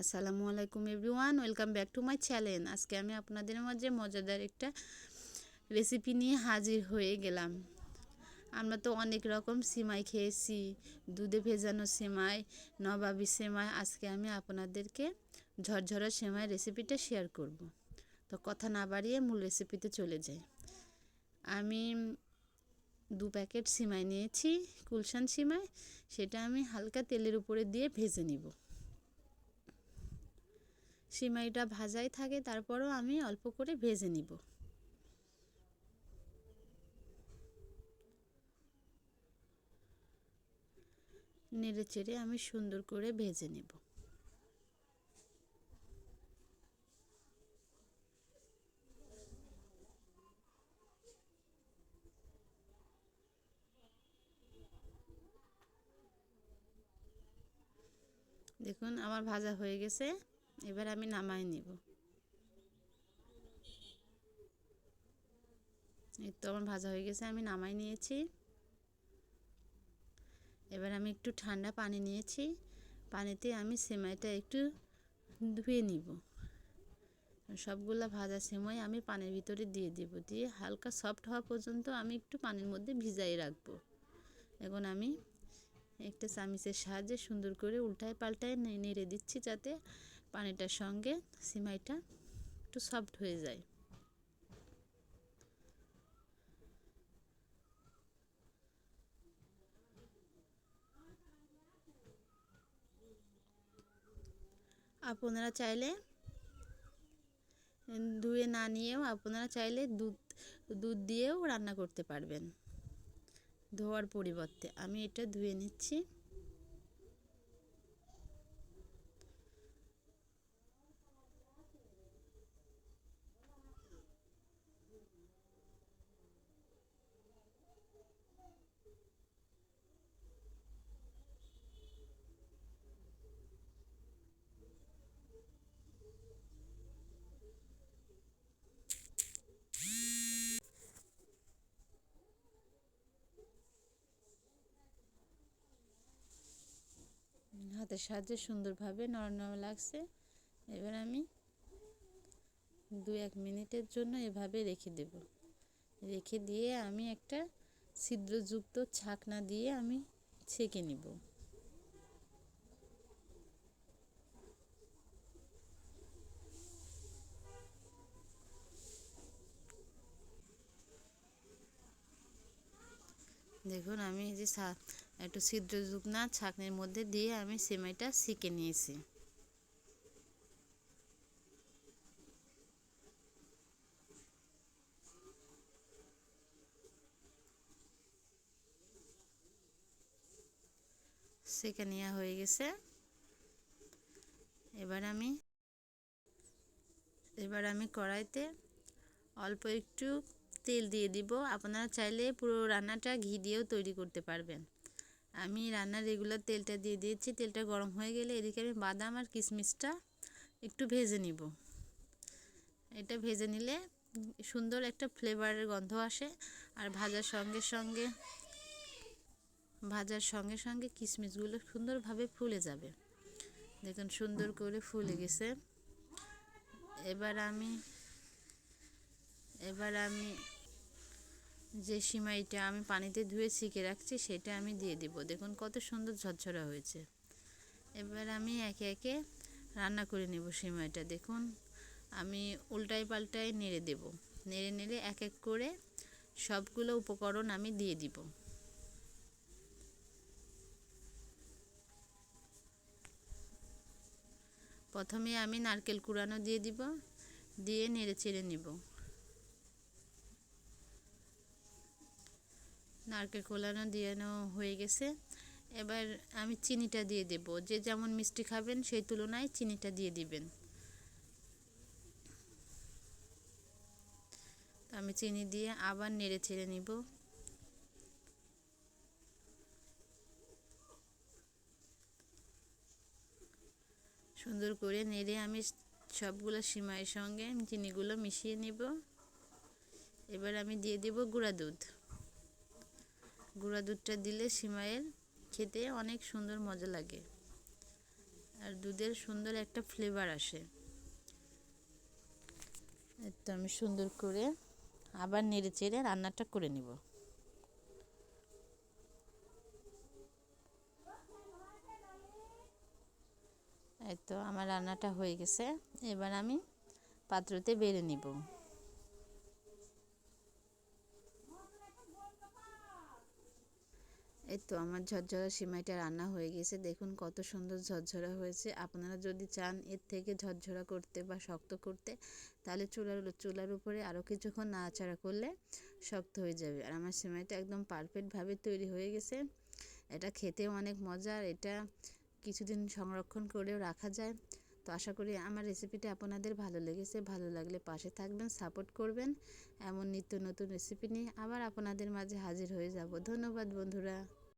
আসসালামু আলাইকুম everyone, welcome back to my channel. আজকে আমি আপনাদের মাঝে মজাদার একটা রেসিপি নিয়ে হাজির হয়ে গেলাম। আমরা তো অনেক রকম সিমাই খেয়েছি, দুধে ভেজানো সেমাই, নবাবি সেমাই। আজকে আমি আপনাদেরকে ঝরঝরা সেমাই রেসিপিটা শেয়ার করব। তো কথা না বাড়িয়ে মূল রেসিপিতে চলে যাই। আমি দু প্যাকেট সিমাই নিয়েছি, কুলশান সিমাই। সেটা আমি হালকা তেলের উপরে দিয়ে ভেজে নিব। সিমাইটা ভাজাই থাকে, তারপরও আমি অল্প করে ভেজে নিব। নেড়ে চেড়ে আমি সুন্দর করে ভেজে নেব। দেখুন, আমার ভাজা হয়ে গেছে। এবার আমি নামাই নিব এই তো আমার ভাজা হয়ে গেছে আমি নামাই নিয়েছি এবার আমি একটু ঠান্ডা পানি নিয়েছি পানিতে আমি সেমাইটা একটু ধুয়ে নিব সবগুলা ভাজা সেমাই আমি পানির ভিতরে দিয়ে দেব দিয়ে হালকা সফট হওয়া পর্যন্ত আমি একটু পানির মধ্যে ভিজাই রাখব এখন আমি একটা চামিচের সাহায্যে সুন্দর করে উল্টায় পাল্টায় নেড়ে দিচ্ছি যাতে পানিটার সঙ্গে সিমাইটা একটু সফট হয়ে যায়। আপনারা চাইলে ধুয়ে না নিয়েও আপনারা চাইলে দুধ দুধ দিয়েও রান্না করতে পারবেন। ধোয়ার পরিবর্তে আমি এটা ধুয়ে নিচ্ছি। হাতের সাহায্যে সুন্দরভাবে নরম নরম লাগছে। এবার আমি দু এক মিনিটের জন্য এভাবে রেখে দেব। রেখে দিয়ে আমি একটা ছিদ্রযুক্ত ছাকনা দিয়ে আমি ছেঁকে নিব। দেখুন, আমি এই যে একটু ছিদ্রযুক্ত না ছাঁকনির মধ্যে দিয়ে আমি সেমাইটা শিখে নিয়েছি। সেকে নেওয়া হয়ে গেছে। এবার আমি এবার আমি কড়াইতে অল্প একটু তেল দিয়ে দিব। আপনারা চাইলে পুরো রান্নাটা ঘি দিয়েও তৈরি করতে পারবেন। আমি রান্নার রেগুলার তেলটা দিয়ে দিয়েছি। তেলটা গরম হয়ে গেলে এদিকে আমি বাদাম আর কিশমিশটা একটু ভেজে নিব। এটা ভেজে নিলে সুন্দর একটা ফ্লেভারের গন্ধ আসে। আর ভাজার সঙ্গে সঙ্গে, ভাজার সঙ্গে সঙ্গে কিশমিশগুলো সুন্দরভাবে ফুলে যাবে। দেখুন সুন্দর করে ফুলে গেছে। এবার আমি এবার আমি যে সিমাইটা আমি পানিতে ধুয়ে শিখে রাখছি, সেটা আমি দিয়ে দিব। দেখুন কত সুন্দর ঝরঝরা হয়েছে। এবার আমি একে একে রান্না করে নেব সিমাইটা। দেখুন, আমি উল্টাই পাল্টাই নেড়ে দেব। নেড়ে নেড়ে এক এক করে সবগুলো উপকরণ আমি দিয়ে দিব। প্রথমে আমি নারকেল কুড়ানো দিয়ে দিব, দিয়ে নেড়ে চেড়ে নিব। নারকেল কোলানো দিয়ে হয়ে গেছে। এবার আমি চিনিটা দিয়ে দেব। যে যেমন মিষ্টি খাবেন, সেই তুলনায় চিনিটা দিয়ে দিবেন। আমি চিনি দিয়ে আবার নেড়ে ছেড়ে নিব। সুন্দর করে নেড়ে আমি সবগুলো সিমাইয়ের সঙ্গে চিনিগুলো মিশিয়ে নিব। এবার আমি দিয়ে দেব গুঁড়া দুধ। গুঁড়া দুধটা দিলে সিমাইয়ের খেতে অনেক সুন্দর মজা লাগে। আর দুধের সুন্দর একটা ফ্লেভার আসে। তো আমি সুন্দর করে আবার নেড়ে চেড়ে রান্নাটা করে নিব। এই তো আমার রান্নাটা হয়ে গেছে। এবার আমি পাত্রতে বেড়ে নিব। এই তো আমার ঝরঝরা সিমাইটা রান্না হয়ে গেছে। দেখুন কত সুন্দর ঝরঝরা হয়েছে। আপনারা যদি চান এর থেকে ঝরঝরা করতে বা শক্ত করতে, তাহলে চুলার চুলার উপরে আরও কিছুক্ষণ নাড়াচাড়া করলে শক্ত হয়ে যাবে। আর আমার সিমাইটা একদম পারফেক্টভাবে তৈরি হয়ে গেছে। এটা খেতেও অনেক মজার এটা কিছুদিন সংরক্ষণ করেও রাখা যায়। তো আশা করি আমার রেসিপিটা আপনাদের ভালো লেগেছে। ভালো লাগলে পাশে থাকবেন সাপোর্ট করবেন। এমন নিত্য নতুন রেসিপি নিয়ে আবার আপনাদের মাঝে হাজির হয়ে যাব। ধন্যবাদ বন্ধুরা।